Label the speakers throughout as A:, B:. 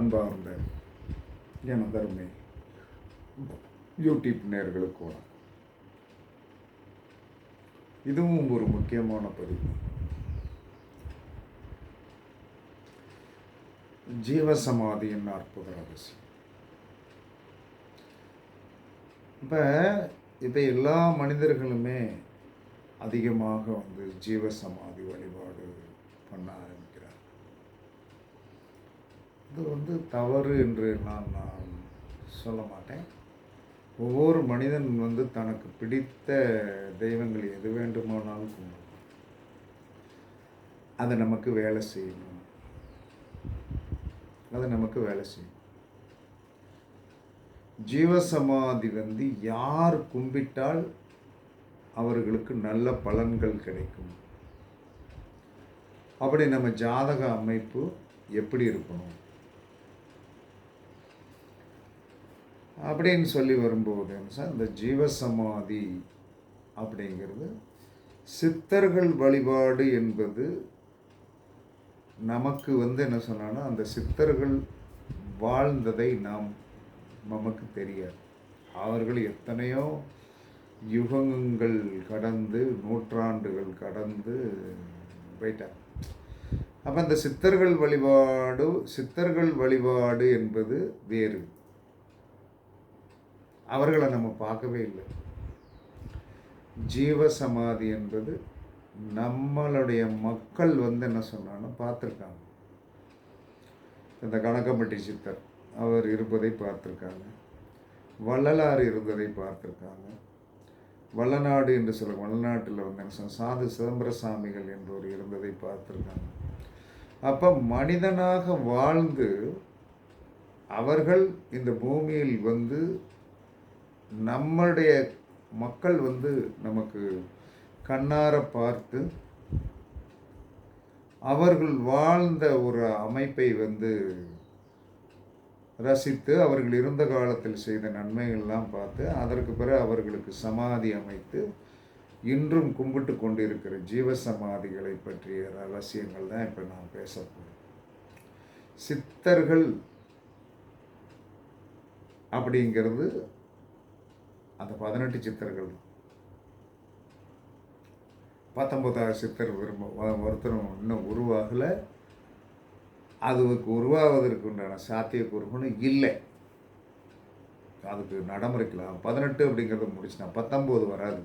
A: அன்பார்ந்த எனதருமை யூடியூப் நேர்களுக்கு வணக்கம். இதுவும் ஒரு முக்கியமான பதிவு. ஜீவசமாதியின் அற்புத ரகசியம் இப்போ இப்போ எல்லா மனிதர்களுமே அதிகமாக வந்து ஜீவசமாதி வழிபாடு பண்ண ஆரம்பிக்கிறார் இது வந்து தவறு என்று நான் நான் சொல்ல மாட்டேன். ஒவ்வொரு மனிதன் வந்து தனக்கு பிடித்த தெய்வங்கள் எது வேண்டுமானாலும் கும்பிடும். அது நமக்கு வேலை செய்யணும் அது நமக்கு வேலை செய்யும். ஜீவசமாதி வந்து யார் கும்பிட்டால் அவர்களுக்கு நல்ல பலன்கள் கிடைக்கும். அப்படி நம்ம ஜாதக அமைப்பு எப்படி இருக்கணும்? அப்படின்னு சொல்லி வரும்போது என்ன சார்? இந்த ஜீவசமாதி அப்படிங்கிறது சித்தர்கள் வழிபாடு என்பது நமக்கு வந்து என்ன சொன்னான்னா அந்த சித்தர்கள் வாழ்ந்ததை நாம் நமக்கு தெரியாது. அவர்கள் எத்தனையோ யுகங்கள் கடந்து நூற்றாண்டுகள் கடந்து போயிட்டார் அப்போ அந்த சித்தர்கள் வழிபாடு சித்தர்கள் வழிபாடு என்பது வேறு. அவர்களை நம்ம பார்க்கவே இல்லை. ஜீவசமாதி என்பது நம்மளுடைய மக்கள் வந்து என்ன சொன்னாலும் பார்த்துருக்காங்க. இந்த கணக்கம்பட்டி சித்தர் அவர் இருப்பதை பார்த்துருக்காங்க. வள்ளலார் இருந்ததை பார்த்துருக்காங்க. வள்ளநாடு என்று சொல்ல வள்ளநாட்டில் வந்து என்ன சாது சிதம்பர சாமிகள் என்பவர் இருந்ததை பார்த்துருக்காங்க. அப்போ மனிதனாக வாழ்ந்து அவர்கள் இந்த பூமியில் வந்து நம்மளுடைய மக்கள் வந்து நமக்கு கண்ணார பார்த்து அவர்கள் வாழ்ந்த ஒரு அமைப்பை வந்து ரசித்து அவர்கள் இருந்த காலத்தில் செய்த நன்மைகள்லாம் பார்த்து அதற்கு பிறகு அவர்களுக்கு சமாதி அமைத்து இன்றும் கும்பிட்டு கொண்டிருக்கிற ஜீவசமாதிகளை பற்றிய ரகசியங்கள் தான் இப்போ நான் பேச போகிறேன் சித்தர்கள் அப்படிங்கிறது அந்த பதினெட்டு சித்தர்கள் பத்தொன்பதாவது சித்தர் விரும்ப ஒருத்தரும் இன்னும் உருவாகலை. அதுக்கு உருவாவதற்கு உண்டான சாத்தியக்கூறுகளும் இல்லை. அதுக்கு நடைமுறைக்கலாம். பதினெட்டு அப்படிங்கிறத முடிச்சுனா பத்தொம்போது வராது.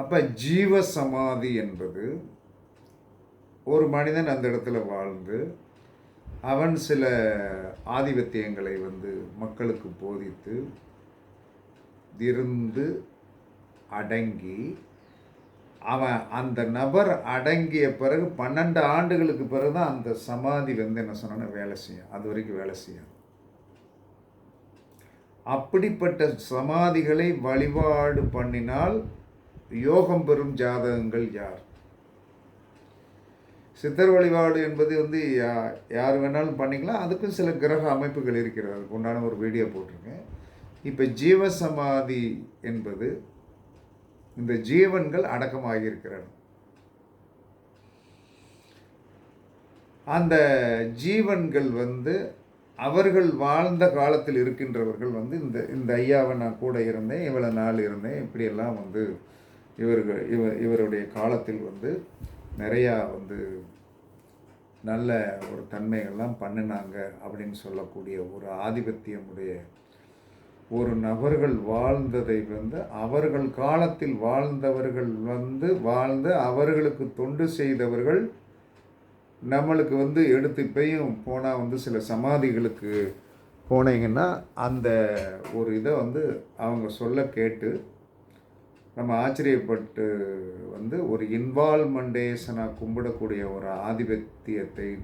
A: அப்போ ஜீவ சமாதி என்பது ஒரு மனிதன் அந்த இடத்துல வாழ்ந்து அவன் சில ஆதிபத்தியங்களை வந்து மக்களுக்கு போதித்து இருந்து அடங்கி அவன் அந்த நபர் அடங்கிய பிறகு பன்னெண்டு ஆண்டுகளுக்கு பிறகு தான் அந்த சமாதி வந்து என்ன சொன்னா வேலை செய்யும். அது வரைக்கும் வேலை செய்யும் அப்படிப்பட்ட சமாதிகளை வழிபாடு பண்ணினால் யோகம் பெறும் ஜாதகங்கள் யார்? சித்தர் வழிபாடு என்பது வந்து யா யார் வேணாலும் பண்ணிக்கலாம். அதுக்கும் சில கிரக அமைப்புகள் இருக்கிறது. அதுக்கு உண்டான ஒரு வீடியோ போட்டிருக்கேன். இப்போ ஜீவசமாதி என்பது இந்த ஜீவன்கள் அடக்கமாகியிருக்கிறது. அந்த ஜீவன்கள் வந்து அவர்கள் வாழ்ந்த காலத்தில் இருக்கின்றவர்கள் வந்து இந்த இந்த ஐயாவை நான் கூட இருந்தேன் இவ்வளோ நாள் இருந்தேன் இப்படியெல்லாம் வந்து இவர்கள் இவ இவருடைய காலத்தில் வந்து நிறையா வந்து நல்ல ஒரு தன்மைகள்லாம் பண்ணினாங்க அப்படின்னு சொல்லக்கூடிய ஒரு ஆதிபத்தியமுடைய ஒரு நபர்கள் வாழ்ந்ததை வந்து அவர்கள் காலத்தில் வாழ்ந்தவர்கள் வந்து வாழ்ந்து அவர்களுக்கு தொண்டு செய்தவர்கள் நம்மளுக்கு வந்து எடுத்து இப்பையும் போனால் வந்து சில சமாதிகளுக்கு போனீங்கன்னா அந்த ஒரு இதை வந்து அவங்க சொல்ல கேட்டு நம்ம ஆச்சரியப்பட்டு வந்து ஒரு இன்வால்மெண்டேஷனாக கும்பிடக்கூடிய ஒரு ஆதிபத்தியத்தை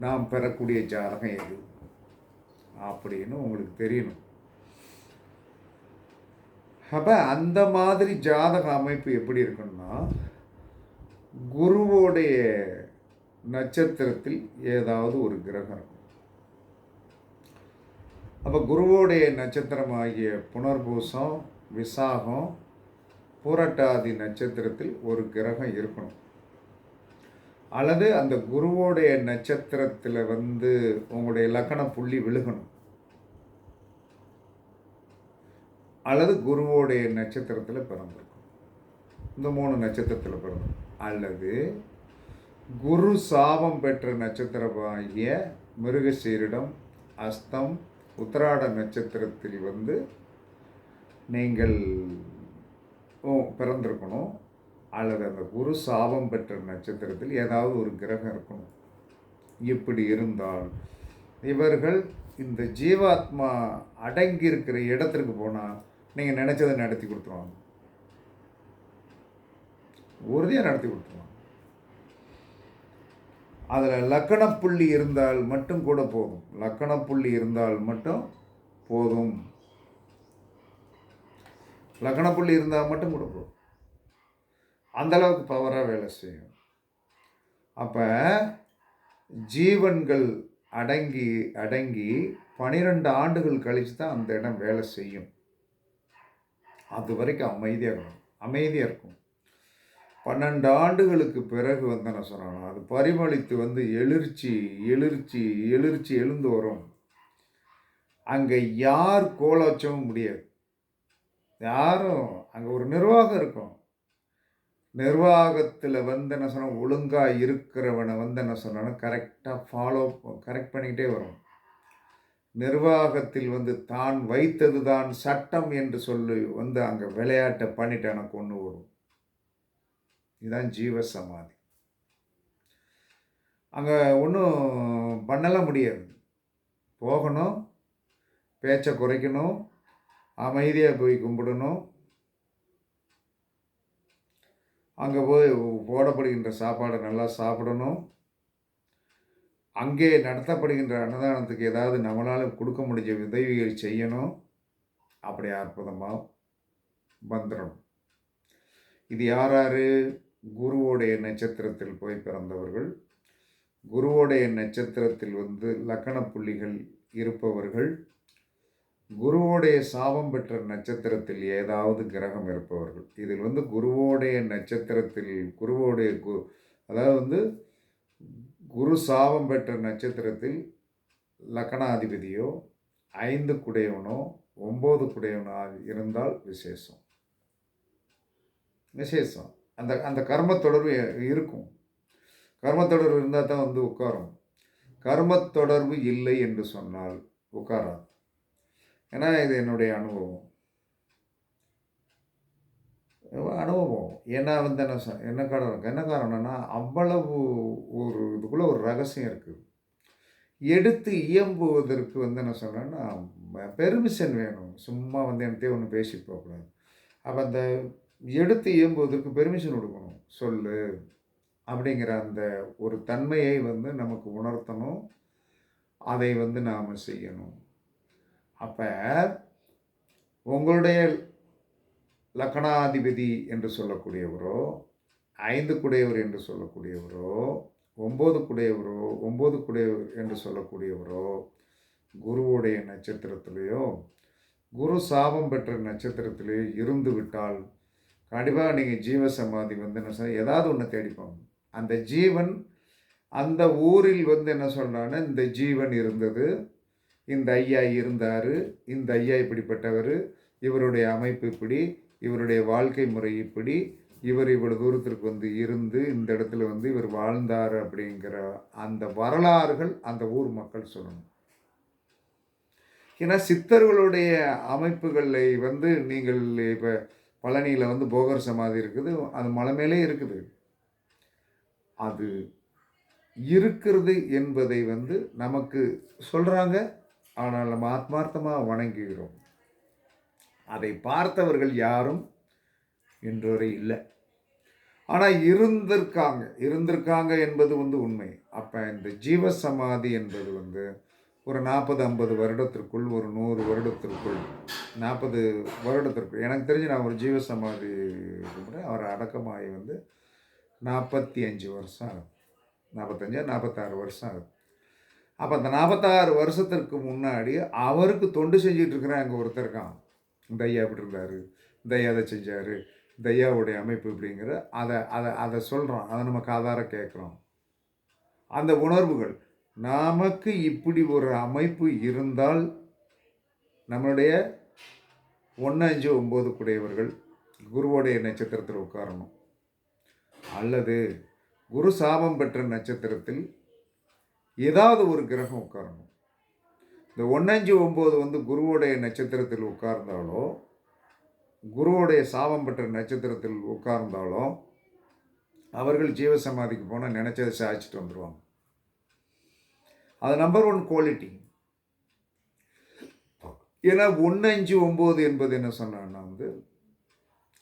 A: நாம் பெறக்கூடிய ஜாதகம் எது? அப்படின்னு உங்களுக்கு தெரியணும். அப்போ அந்த மாதிரி ஜாதக அமைப்பு எப்படி இருக்குன்னா குருவோடைய நட்சத்திரத்தில் ஏதாவது ஒரு கிரகம் இருக்கும். அப்போ குருவோடைய நட்சத்திரமாகிய புனர்பூசம் விசாகம் பூரட்டாதி நட்சத்திரத்தில் ஒரு கிரகம் இருக்கணும். அல்லது அந்த குருவோடைய நட்சத்திரத்தில் வந்து உங்களுடைய லக்கண புள்ளி விழுகணும். அல்லது குருவோடைய நட்சத்திரத்தில் பிறந்திருக்கும் இந்த மூணு நட்சத்திரத்தில் பிறந்தோம் அல்லது குரு சாபம் பெற்ற நட்சத்திரமாகிய மிருகசீரிடம் அஸ்தம் உத்திராட நட்சத்திரத்தில் வந்து நீங்கள் பிறந்திருக்கணும். அல்லது அந்த குரு சாபம் பெற்ற நட்சத்திரத்தில் ஏதாவது ஒரு கிரகம் இருக்கணும். இப்படி இருந்தால் இவர்கள் இந்த ஜீவாத்மா அடங்கி இருக்கிற இடத்திற்கு போனால் நீங்கள் நினச்சதை நடத்தி கொடுத்துருவாங்க. உறுதியாக நடத்தி கொடுத்துருவாங்க. அதில் லக்கணப்புள்ளி இருந்தால் மட்டும் கூட போதும். லக்கணப்புள்ளி இருந்தால் மட்டும் போதும். லக்கணப்புள்ளி இருந்தால் மட்டும் கொடுக்கும் அந்தளவுக்கு பவராக வேலை செய்யும். அப்போ ஜீவன்கள் அடங்கி அடங்கி பனிரெண்டு ஆண்டுகள் கழித்து தான் அந்த இடம் வேலை செய்யும். அது வரைக்கும் அமைதியாக இருக்கும் அமைதியாக இருக்கும் பன்னெண்டு ஆண்டுகளுக்கு பிறகு வந்து என்ன சொல்கிறாங்க அது பரிமளித்து வந்து எழுச்சி எழுச்சி எழுச்சி எழுந்து வரும். அங்கே யார் கோலாச்சவும் முடியாது. யாரும் அங்கே ஒரு நிர்வாகம் இருக்கும். நிர்வாகத்தில் வந்து என்ன சொன்னால் ஒழுங்காக இருக்கிறவனை வந்து என்ன சொன்னாலும் கரெக்டாக ஃபாலோ கரெக்ட் பண்ணிக்கிட்டே வரும். நிர்வாகத்தில் வந்து தான் வைத்தது தான் சட்டம் என்று சொல்லி வந்து அங்கே விளையாட்டை பண்ணிட்டு எனக்கு ஒன்று வரும் இதுதான் ஜீவ சமாதி அங்கே ஒன்றும் பண்ணலாம் முடியாது. போகணும் பேச்சை குறைக்கணும் அமைதியாக போய் கும்பிடணும். அங்கே போய் போடப்படுகின்ற சாப்பாடை நல்லா சாப்பிடணும். அங்கே நடத்தப்படுகின்ற அன்னதானத்துக்கு ஏதாவது நம்மளால் கொடுக்க முடிஞ்ச உதவிகள் செய்யணும். அப்படி அற்புதமாக வந்துடணும் இது யார் யார் குருவோடைய நட்சத்திரத்தில் போய் பிறந்தவர்கள். குருவோடைய நட்சத்திரத்தில் வந்து லக்கண புள்ளிகள் இருப்பவர்கள். குருவோடைய சாபம் பெற்ற நட்சத்திரத்தில் ஏதாவது கிரகம் இருப்பவர்கள். இதில் வந்து குருவோடைய நட்சத்திரத்தில் குருவோடைய கு அதாவது வந்து குரு சாபம் பெற்ற நட்சத்திரத்தில் லக்கணாதிபதியோ ஐந்து குடையவனோ ஒம்பது குடையவனோ இருந்தால் விசேஷம். விசேஷம். அந்த அந்த கர்ம தொடர்பு இருக்கும். கர்ம தொடர்பு இருந்தால் தான் வந்து உட்காரும். கர்ம தொடர்பு இல்லை என்று சொன்னால் உட்காராது. ஏன்னா இது என்னுடைய அனுபவம். அனுபவம். ஏன்னா வந்து என்ன சொ- என்ன காரணம் என்ன காரணம்னா அவ்வளவு ஒரு இதுக்குள்ளே ஒரு ரகசியம் இருக்குது எடுத்து இயம்புவதற்கு வந்து என்ன சொல்கிறேன்னா பெர்மிஷன் வேணும். சும்மா வந்து என்கிட்ட ஒன்று பேசி போகக்கூடாது அப்போ அந்த எடுத்து இயம்புவதற்கு பெர்மிஷன் கொடுக்கணும். சொல்லு. அப்படிங்கிற அந்த ஒரு தன்மையை வந்து நமக்கு உணர்த்தணும். அதை வந்து நாம் செய்யணும். அப்போ உங்களுடைய லக்கணாதிபதி என்று சொல்லக்கூடியவரோ ஐந்து குடையவர் என்று சொல்லக்கூடியவரோ ஒம்பது குடையவரோ ஒம்பது குடையவர் என்று சொல்லக்கூடியவரோ குருவுடைய நட்சத்திரத்திலேயோ குரு சாபம் பெற்ற நட்சத்திரத்திலேயோ இருந்து விட்டால் கண்டிப்பாக நீங்கள் ஜீவ சமாதி வந்து என்ன சொல்ல ஏதாவது ஒன்று தேடிப்பாங்க அந்த ஜீவன் அந்த ஊரில் வந்து என்ன சொல்கிறான்னா இந்த ஜீவன் இருந்தது இந்த ஐயா இருந்தார் இந்த ஐயா இப்படிப்பட்டவர் இவருடைய அமைப்பு இப்படி இவருடைய வாழ்க்கை முறை இப்படி இவர் இவ்வளோ தூரத்திற்கு வந்து இருந்து இந்த இடத்துல வந்து இவர் வாழ்ந்தார் அப்படிங்கிற அந்த வரலாறுகள் அந்த ஊர் மக்கள் சொல்லணும். ஏன்னா சித்தர்களுடைய அமைப்புகளை வந்து நீங்கள் இப்போ பழனியில் வந்து போகர் சமாதி இருக்குது அது மலை மேலே இருக்குது. அது இருக்கிறது என்பதை வந்து நமக்கு சொல்கிறாங்க ஆனால் நம்ம ஆத்மார்த்தமாக வணங்குகிறோம். அதை பார்த்தவர்கள் யாரும் இன்றுவரை இல்லை. ஆனால் இருந்திருக்காங்க. இருந்திருக்காங்க என்பது வந்து உண்மை. அப்போ இந்த ஜீவ சமாதி என்பது வந்து ஒரு நாற்பது ஐம்பது வருடத்திற்குள் ஒரு நூறு வருடத்திற்குள் நாற்பது வருடத்திற்குள் எனக்கு தெரிஞ்சு நான் ஒரு ஜீவ சமாதி அவர் அடக்கமாகி வந்து நாற்பத்தி அஞ்சு வருஷம் ஆகுது. நாற்பத்தஞ்சா நாற்பத்தாறு வருஷம் ஆகுது. அப்போ அந்த நாற்பத்தாறு வருஷத்திற்கு முன்னாடி அவருக்கு தொண்டு செஞ்சுட்டு இருக்கிறேன் அங்கே ஒருத்தர் இருக்கான். இந்த ஐயா இப்படி இருந்தார்? இந்த ஐயா அதை செஞ்சார். இந்த ஐயாவுடைய அமைப்பு இப்படிங்கிற அதை அதை அதை சொல்கிறோம் அதை நம்ம காதார கேட்குறோம். அந்த உணர்வுகள் நமக்கு இப்படி ஒரு அமைப்பு இருந்தால் நம்மளுடைய ஒன்று அஞ்சு ஒம்பது குடையவர்கள் குருவோடைய நட்சத்திரத்தில் உட்காரணும். அல்லது குரு சாபம் பெற்ற நட்சத்திரத்தில் ஏதாவது ஒரு கிரகம் உட்காரணும். இந்த ஒன்னஞ்சு ஒம்பது வந்து குருவோடைய நட்சத்திரத்தில் உட்கார்ந்தாலோ குருவோடைய சாபம் பெற்ற நட்சத்திரத்தில் உட்கார்ந்தாலோ அவர்கள் ஜீவசமாதிக்கு போனால் நினச்சதை சாய்ச்சிட்டு வந்துடுவாங்க அது நம்பர் ஒன் குவாலிட்டி ஏன்னா ஒன்று அஞ்சு ஒம்பது என்பது என்ன சொன்னான்னா வந்து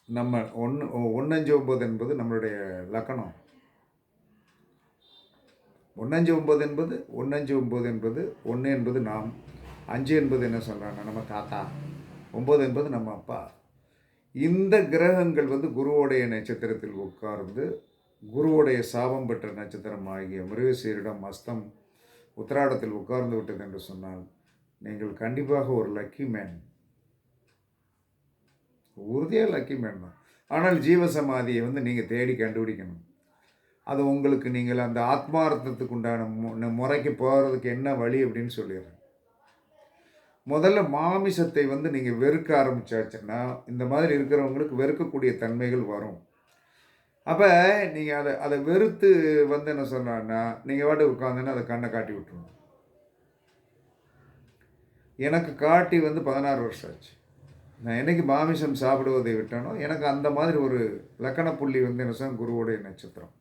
A: நம்ம ஒன்று ஒன்று அஞ்சு ஒம்பது என்பது நம்மளுடைய லக்கணம். ஒன்னஞ்சு ஒம்பது என்பது ஒன்னஞ்சு ஒம்பது என்பது ஒன்று என்பது நாம் அஞ்சு என்பது என்ன சொல்கிறாங்க நம்ம தாத்தா. ஒம்பது என்பது நம்ம அப்பா. இந்த கிரகங்கள் வந்து குருவோடைய நட்சத்திரத்தில் உட்கார்ந்து குருவோடைய சாபம் பெற்ற நட்சத்திரம் ஆகிய மிருகசீரிடம் அஸ்தம் உத்திராடத்தில் உட்கார்ந்து விட்டது என்று சொன்னால் நீங்கள் கண்டிப்பாக ஒரு லக்கி மேன். உறுதியாக லக்கி மேன் தான். ஆனால் ஜீவசமாதியை வந்து நீங்கள் தேடி கண்டுபிடிக்கணும். அது உங்களுக்கு நீங்கள் அந்த ஆத்மார்த்தத்துக்கு உண்டான முறைக்கு போகிறதுக்கு என்ன வழி அப்படின்னு சொல்லிடுறேன். முதல்ல மாமிசத்தை வந்து நீங்கள் வெறுக்க ஆரம்பித்தாச்சுன்னா இந்த மாதிரி இருக்கிறவங்களுக்கு வெறுக்கக்கூடிய தன்மைகள் வரும். அப்போ நீங்கள் அதை அதை வெறுத்து வந்து என்ன சொன்னான்னா நீங்கள் வாட்டி உட்காந்துன்னா அதை கண்ணை காட்டி விட்டுருங்க. எனக்கு காட்டி வந்து பதினாறு வருஷம் ஆச்சு. நான் என்னைக்கு மாமிசம் சாப்பிடுவதை விட்டானோ எனக்கு அந்த மாதிரி ஒரு லக்கண புள்ளி வந்து என்ன சொன்னால் குருவுடைய நட்சத்திரம்.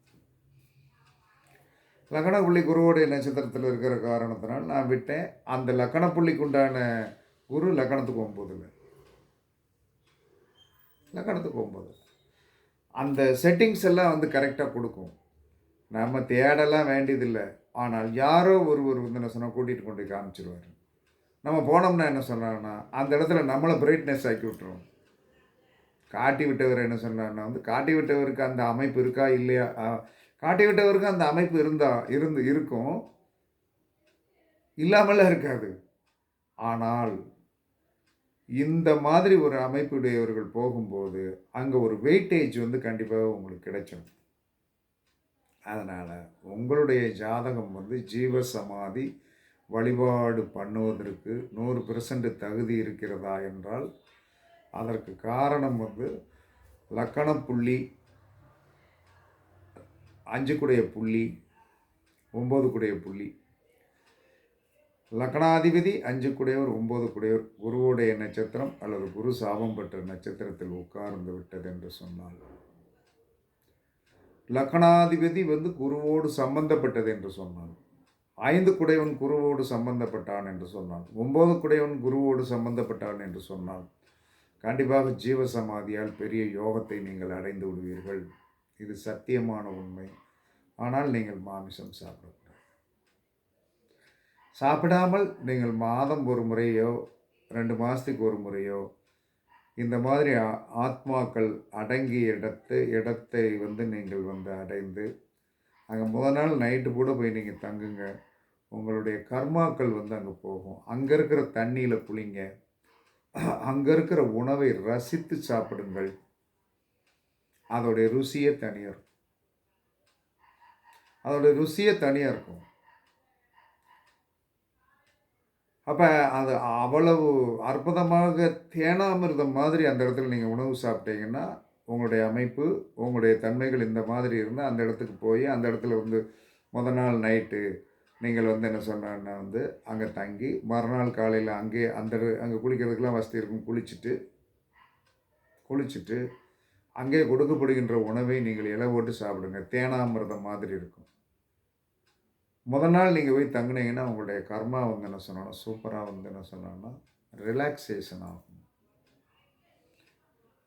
A: லக்கண புள்ளி குருவோடைய நட்சத்திரத்தில் இருக்கிற காரணத்தினால் நான் விட்டேன். அந்த லக்கண புள்ளிக்கு உண்டான குரு லக்கணத்துக்கு ஒம்பது இல்லை லக்கணத்துக்கு ஒம்பது. அந்த செட்டிங்ஸ் எல்லாம் வந்து கரெக்டாக கொடுக்கும். நம்ம தேடலாம் வேண்டியதில்லை. ஆனால் யாரோ ஒருவர் வந்து என்ன சொன்னால் கூட்டிகிட்டு கொண்டு போய் காமிச்சிருவார். நம்ம போனோம்னா என்ன சொன்னாங்கன்னா அந்த இடத்துல நம்மளை பிரைட்னஸ் ஆக்கி விட்டுரும். காட்டி விட்டவர் என்ன சொன்னார்னா வந்து காட்டி விட்டவருக்கு அந்த அமைப்பு இருக்கா இல்லையா? காட்டி விட்டவருக்கு அந்த அமைப்பு இருந்தால் இருந்து இருக்கும். இல்லாமல் இருக்காது. ஆனால் இந்த மாதிரி ஒரு அமைப்புடையவர்கள் போகும்போது அங்கே ஒரு வெயிட்டேஜ் வந்து கண்டிப்பாக உங்களுக்கு கிடைச்சிடும் அதனால் உங்களுடைய ஜாதகம் வந்து ஜீவ சமாதி வழிபாடு பண்ணுவதற்கு நூறு பெர்சன்ட் தகுதி இருக்கிறதா என்றால் அதற்கு காரணம் வந்து லக்கணப்புள்ளி அஞ்சு குடைய புள்ளி ஒம்பது குடைய புள்ளி. லக்னாதிபதி அஞ்சு குடையவர் ஒம்பது குடையவர் குருவுடைய நட்சத்திரம் அல்லது குரு சாபம் பெற்ற நட்சத்திரத்தில் உட்கார்ந்து விட்டது என்று சொன்னால். லக்னாதிபதி வந்து குருவோடு சம்பந்தப்பட்டது என்று சொன்னான் ஐந்து குடையவன் குருவோடு சம்பந்தப்பட்டான் என்று சொன்னான் ஒன்பது குடையவன் குருவோடு சம்பந்தப்பட்டான் என்று சொன்னான் கண்டிப்பாக ஜீவசமாதியால் பெரிய யோகத்தை நீங்கள் அடைந்து விடுவீர்கள். இது சத்தியமான உண்மை. ஆனால் நீங்கள் மாமிசம் சாப்பிடக்கூடாது சாப்பிடாமல் நீங்கள் மாதம் ஒரு முறையோ ரெண்டு மாதத்துக்கு ஒரு முறையோ இந்த மாதிரி ஆத்மாக்கள் அடங்கிய இடத்து இடத்தை வந்து நீங்கள் வந்து அடைந்து அங்கே முத நாள் நைட்டு கூட போய் நீங்கள் தங்குங்க. உங்களுடைய கர்மாக்கள் வந்து அங்கே போகும். அங்கே இருக்கிற தண்ணியில் புளிங்க அங்கே இருக்கிற உணவை ரசித்து சாப்பிடுங்கள். அதோடைய ருசியே தனியாக இருக்கும். அதோடைய ருசியே தனியாக இருக்கும். அப்போ அது அவ்வளவு அற்புதமாக தேனாமிர்தம் மாதிரி அந்த இடத்துல நீங்கள் உணவு சாப்பிட்டீங்கன்னா உங்களுடைய அமைப்பு உங்களுடைய தன்மைகள் இந்த மாதிரி இருந்தால் அந்த இடத்துக்கு போய் அந்த இடத்துல வந்து முத நாள் நைட்டு நீங்கள் வந்து என்ன சொன்னா வந்து அங்கே தங்கி மறுநாள் காலையில் அங்கேயே அந்த அங்கே குளிக்கிறதுக்கெலாம் வசதி இருக்கும். குளிச்சுட்டு குளிச்சுட்டு அங்கே கொடுக்கப்படுகின்ற உணவை நீங்கள் இலை போட்டு சாப்பிடுங்க. தேனாமிரதம் மாதிரி இருக்கும். முத நாள் நீங்கள் போய் தங்கினீங்கன்னா உங்களுடைய கர்மா வந்து என்ன சொன்னோன்னா சூப்பராக வந்து என்ன சொன்னோன்னா ரிலாக்ஸேஷன் ஆகும்.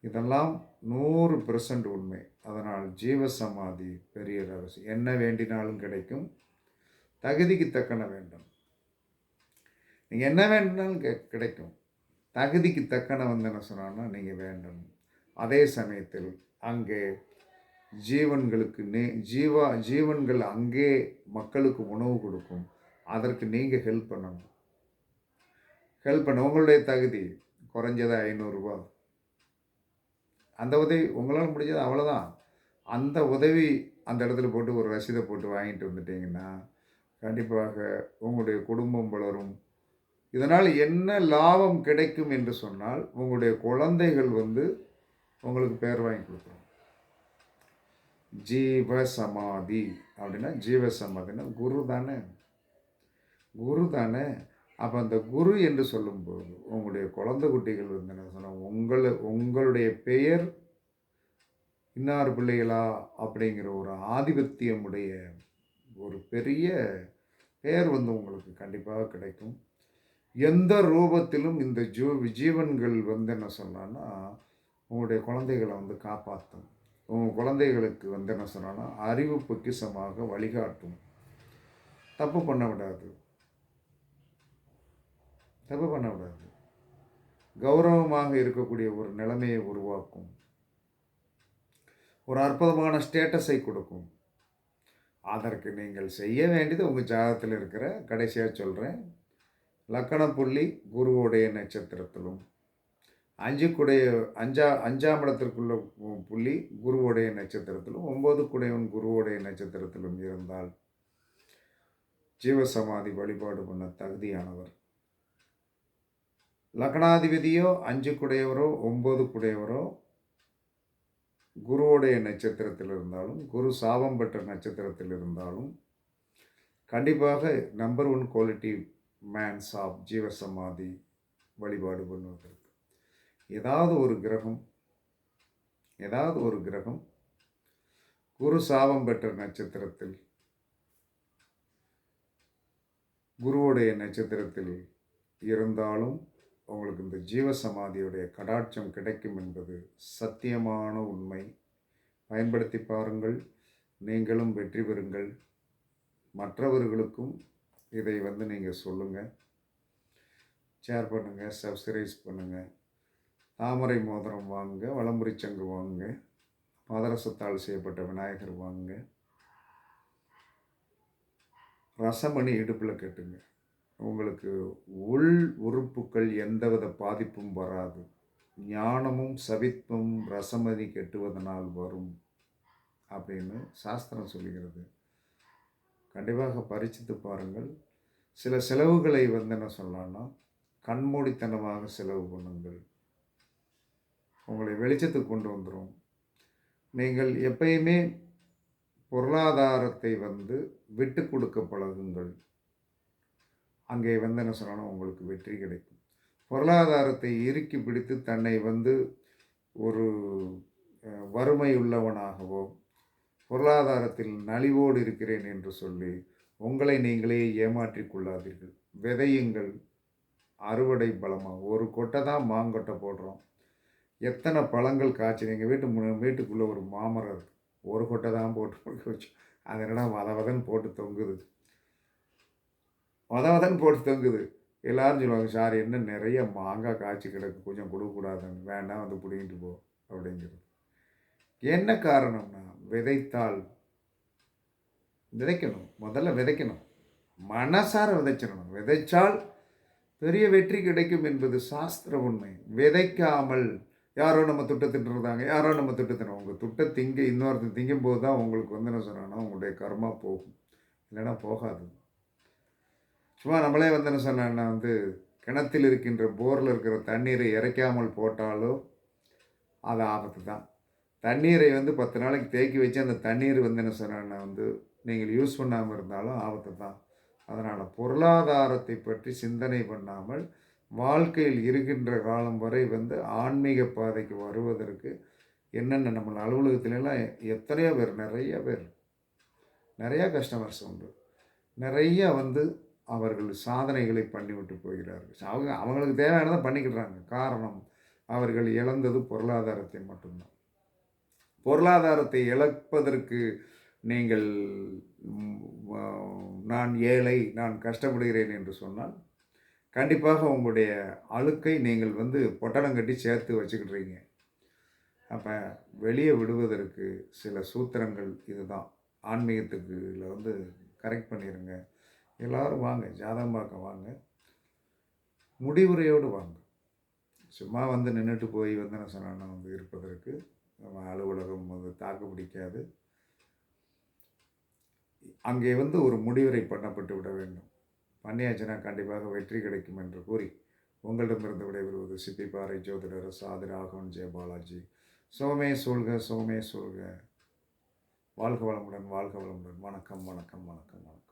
A: இதெல்லாம் நூறு பெர்சன்ட் உண்மை. அதனால் ஜீவசமாதி பெரிய ரகசியம். என்ன வேண்டினாலும் கிடைக்கும். தகுதிக்கு தக்கன வேண்டும். நீங்கள் என்ன வேண்டினாலும் கெ- கிடைக்கும். தகுதிக்கு தக்கன வந்து என்ன சொன்னான்னா நீங்கள் வேண்டும். அதே சமயத்தில் அங்கே ஜீவன்களுக்கு நே ஜீவா ஜீவன்கள் அங்கே மக்களுக்கு உணவு கொடுக்கும். அதற்கு நீங்கள் ஹெல்ப் பண்ணணும். ஹெல்ப் பண்ண உங்களுடைய தகுதி குறைஞ்சது ஐநூறுரூவா அந்த உதவி உங்களால் முடிஞ்சது அவ்வளோதான் அந்த உதவி அந்த இடத்துல போட்டு ஒரு ரசீதை போட்டு வாங்கிட்டு வந்துட்டீங்கன்னா கண்டிப்பாக உங்களுடைய குடும்பம் வளரும். இதனால் என்ன லாபம் கிடைக்கும் என்று சொன்னால் உங்களுடைய குழந்தைகள் வந்து உங்களுக்கு பேர் வாங்கி கொடுக்குறோம். ஜீவ சமாதி அப்படின்னா ஜீவ சமாதினா குரு தானே. குரு தானே. அப்போ அந்த குரு என்று சொல்லும்போது உங்களுடைய குழந்தை குட்டிகள் வந்து என்ன சொன்னால் உங்களை உங்களுடைய பெயர் இன்னார் பிள்ளைகளா அப்படிங்கிற ஒரு ஆதிபத்தியமுடைய ஒரு பெரிய பெயர் வந்து உங்களுக்கு கண்டிப்பாக கிடைக்கும். எந்த ரூபத்திலும் இந்த ஜீ ஜீவன்கள் வந்து என்ன சொன்னான்னா உங்களுடைய குழந்தைகளை வந்து காப்பாற்றும் உங்கள் குழந்தைகளுக்கு வந்து என்ன சொன்னான்னா அறிவு பொக்கிசமாக வழிகாட்டும். தப்பு பண்ண விடாது. தப்பு பண்ண விடாது. கௌரவமாக இருக்கக்கூடிய ஒரு நிலைமையை உருவாக்கும். ஒரு அற்புதமான ஸ்டேட்டஸை கொடுக்கும். அதற்கு நீங்கள் செய்ய வேண்டியது உங்கள் ஜாதகத்தில் இருக்கிற கடைசியாக சொல்கிறேன் லக்கண புள்ளி குருவுடைய நட்சத்திரத்திலும் அஞ்சு குடைய அஞ்சா அஞ்சாம் இடத்திற்குள்ள புள்ளி குருவுடைய நட்சத்திரத்திலும் ஒன்பது குடையவன் குருவுடைய நட்சத்திரத்திலும் இருந்தால் ஜீவசமாதி வழிபாடு பண்ண தகுதியானவர். லக்னாதிபதியோ அஞ்சு குடையவரோ ஒம்பது குடையவரோ குருவுடைய நட்சத்திரத்தில் இருந்தாலும் குரு சாபம் பெற்ற நட்சத்திரத்தில் இருந்தாலும் கண்டிப்பாக number one quality men's of ஜீவசமாதி வழிபாடு பண்ணுவதற்கு ஏதாவது ஒரு கிரகம் ஏதாவது ஒரு கிரகம் குரு சாபம் பெற்ற நட்சத்திரத்தில் குருவுடைய நட்சத்திரத்தில் இருந்தாலும் உங்களுக்கு இந்த ஜீவசமாதியுடைய கடாட்சம் கிடைக்கும் என்பது சத்தியமான உண்மை. பயன்படுத்தி பாருங்கள் நீங்களும் வெற்றி பெறுங்கள். மற்றவர்களுக்கும் இதை வந்து நீங்கள் சொல்லுங்கள் ஷேர் பண்ணுங்கள் சப்ஸ்கிரைப் பண்ணுங்கள் தாமரை மோதிரம் வாங்குங்க வளம்புரி சங்கு வாங்குங்க மதரசத்தால் செய்யப்பட்ட விநாயகர் வாங்குங்க ரசமணி இடுப்பில் கட்டுங்க. உங்களுக்கு உள் உறுப்புகள் எந்தவித பாதிப்பும் வராது. ஞானமும் சவித்தும் ரசமதி கெட்டுவதனால் வரும் அப்படின்னு சாஸ்திரம் சொல்லுகிறது. கண்டிப்பாக பரிச்சித்து பாருங்கள். சில செலவுகளை வந்து என்ன சொல்லலாம்னா கண்மூடித்தனமாக செலவு பண்ணுங்கள். உங்களை வெளிச்சத்துக்கு கொண்டு வந்துடும் நீங்கள் எப்பயுமே பொருளாதாரத்தை வந்து விட்டு கொடுக்க பழகுங்கள். அங்கே வந்து என்ன சொன்னாலும் உங்களுக்கு வெற்றி கிடைக்கும். பொருளாதாரத்தை இறுக்கி பிடித்து தன்னை வந்து ஒரு வறுமை உள்ளவனாகவோ பொருளாதாரத்தில் நலிவோடு இருக்கிறேன் என்று சொல்லி உங்களை நீங்களே ஏமாற்றிக் கொள்ளாதீர்கள். விதையுங்கள். அறுவடை பலமாக ஒரு கொட்டை தான் மாங்கொட்டை போடுறோம். எத்தனை பழங்கள் காய்ச்சி எங்கள் வீட்டு வீட்டுக்குள்ளே ஒரு மாமரம் இருக்குது ஒரு கொட்டை தான் போட்டு வச்சு. அது என்னடா வதவதன் போட்டு தொங்குது? வதவதன் போட்டு தொங்குது. எல்லாரும் சொல்லுவாங்க சார் என்ன நிறைய மாங்காய் காய்ச்சி கிடக்கு. கொஞ்சம் கொடுக்கக்கூடாதுன்னு. வேண்டாம் வந்து பிடிங்கிட்டு போ. அப்படிங்கிறது என்ன காரணம்னா விதைத்தால் விதைக்கணும். முதல்ல விதைக்கணும். மனசார விதைச்சிடணும். விதைச்சால் பெரிய வெற்றி கிடைக்கும் என்பது சாஸ்திர உண்மை. விதைக்காமல் யாரோ நம்ம துட்டை திட்டுறதாங்க யாரோ நம்ம துட்டை திட்டுறோம் உங்கள் துட்டை திங்க இன்னொருத்தர் திங்கும் போது தான் உங்களுக்கு வந்து என்ன சொன்னாங்கன்னா உங்களுடைய கர்மா போகும். இல்லைன்னா போகாது. சும்மா நம்மளே வந்து என்ன சொன்னா வந்து கிணத்தில் இருக்கின்ற போரில் இருக்கிற தண்ணீரை இறைக்காமல் போட்டாலோ அது ஆபத்து தான். தண்ணீரை வந்து பத்து நாளைக்கு தேக்கி வச்சு அந்த தண்ணீர் வந்து என்ன சொன்னா வந்து நீங்கள் யூஸ் பண்ணாமல் இருந்தாலும் ஆபத்து தான். அதனால் பொருளாதாரத்தை பற்றி சிந்தனை பண்ணாமல் வாழ்க்கையில் இருக்கின்ற காலம் வரை வந்து ஆன்மீக பாதைக்கு வருவதற்கு என்னென்ன நம்ம அலுவலகத்துலலாம் எத்தனையோ பேர் நிறைய பேர் நிறையா கஸ்டமர்ஸ் உண்டு. நிறைய வந்து அவர்கள் சாதனைகளை பண்ணிவிட்டு போகிறார்கள். அவங்க அவங்களுக்கு தேவையானதை பண்ணிக்கிடுறாங்க காரணம் அவர்கள் இழந்தது பொருளாதாரத்தை மட்டும்தான். பொருளாதாரத்தை இழப்பதற்கு நீங்கள் நான் ஏழை நான் கஷ்டப்படுகிறேன் என்று சொன்னால் கண்டிப்பாக உங்களுடைய அழுக்கை நீங்கள் வந்து பொட்டலம் கட்டி சேர்த்து வச்சுக்கிட்றீங்க. அப்போ வெளியே விடுவதற்கு சில சூத்திரங்கள் இதுதான். ஆன்மீகத்துக்கு இதில் வந்து கரெக்ட் பண்ணிடுங்க எல்லோரும் வாங்க ஜாதகம் பார்க்க வாங்க. முடிவுரையோடு வாங்க. சும்மா வந்து நின்றுட்டு போய் வந்து நான் வந்து இருப்பதற்கு நம்ம அலுவலகம் வந்து தாக்கு பிடிக்காது. அங்கே வந்து ஒரு முடிவுரை பண்ணப்பட்டு விட வேண்டும். பண்ணியாச்சுன்னா கண்டிப்பாக வெற்றி கிடைக்கும் என்று கூறி உங்களிடமிருந்து விடைபெறுவது சிப்பிப்பாறை ஜோதிடர் சாதி ராகவன் ஜெயபாலாஜி சோமே சொல்க சோமே சொல்க வாழ்க வளமுடன் வாழ்க வளமுடன். வணக்கம் வணக்கம் வணக்கம் வணக்கம்.